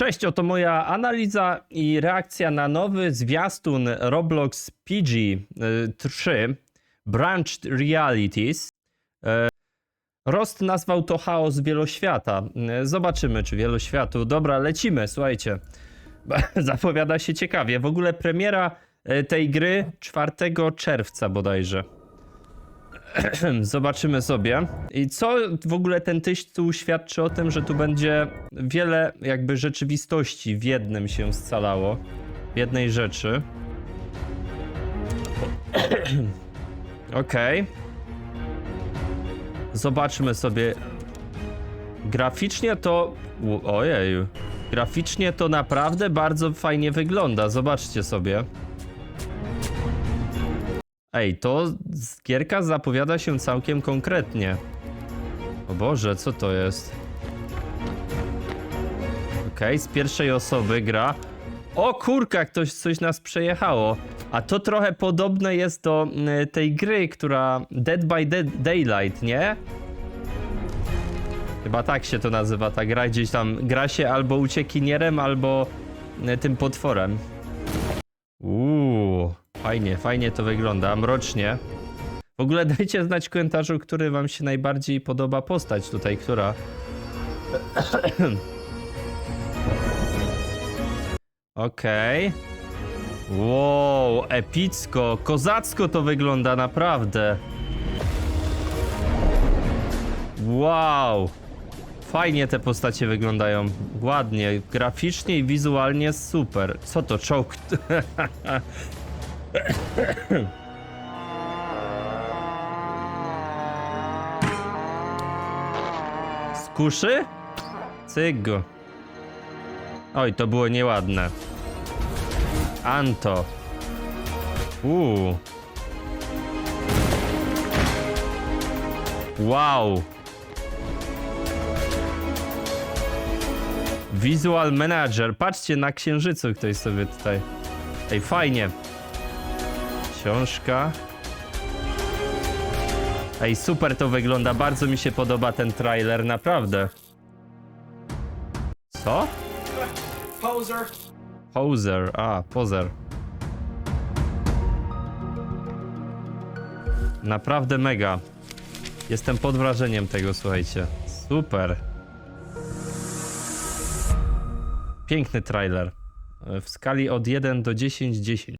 Cześć, oto moja analiza i reakcja na nowy zwiastun Roblox PG y, 3 Branched Realities. E, Rost nazwał to chaos wieloświata. E, Zobaczymy, czy wieloświatu. Dobra, lecimy, słuchajcie. Zapowiada się ciekawie. W ogóle premiera tej gry 4 czerwca bodajże. Zobaczymy sobie. I co w ogóle ten tytuł świadczy o tym, że tu będzie wiele jakby rzeczywistości w jednym się scalało. W jednej rzeczy. Okej. Zobaczmy sobie. Graficznie to. Ojeju. Graficznie to naprawdę bardzo fajnie wygląda. Zobaczcie sobie. Ej, to gierka zapowiada się całkiem konkretnie. O Boże, co to jest? Okej, z pierwszej osoby gra. O kurka, ktoś coś nas przejechało. A to trochę podobne jest do tej gry, która Dead by Dead Daylight, nie? Chyba tak się to nazywa, ta gra gdzieś tam gra się albo uciekinierem, albo tym potworem. Fajnie, fajnie to wygląda, mrocznie. W ogóle dajcie znać w komentarzu, który wam się najbardziej podoba postać tutaj, która. Okej. Wow, epicko, kozacko to wygląda naprawdę. Wow. Fajnie te postacie wyglądają. Ładnie, graficznie i wizualnie super. Co to, czołg? Z kuszy? Cyk go. Oj, to było nieładne. Anto. Uuu. Wow. Visual Manager. Patrzcie, na księżycu ktoś sobie tutaj. Ej, fajnie. Książka. Ej, super to wygląda. Bardzo mi się podoba ten trailer, naprawdę. Co? Poser. Poser. A, poser. Naprawdę mega. Jestem pod wrażeniem tego, słuchajcie. Super. Piękny trailer. W skali od 1 do 10, 10.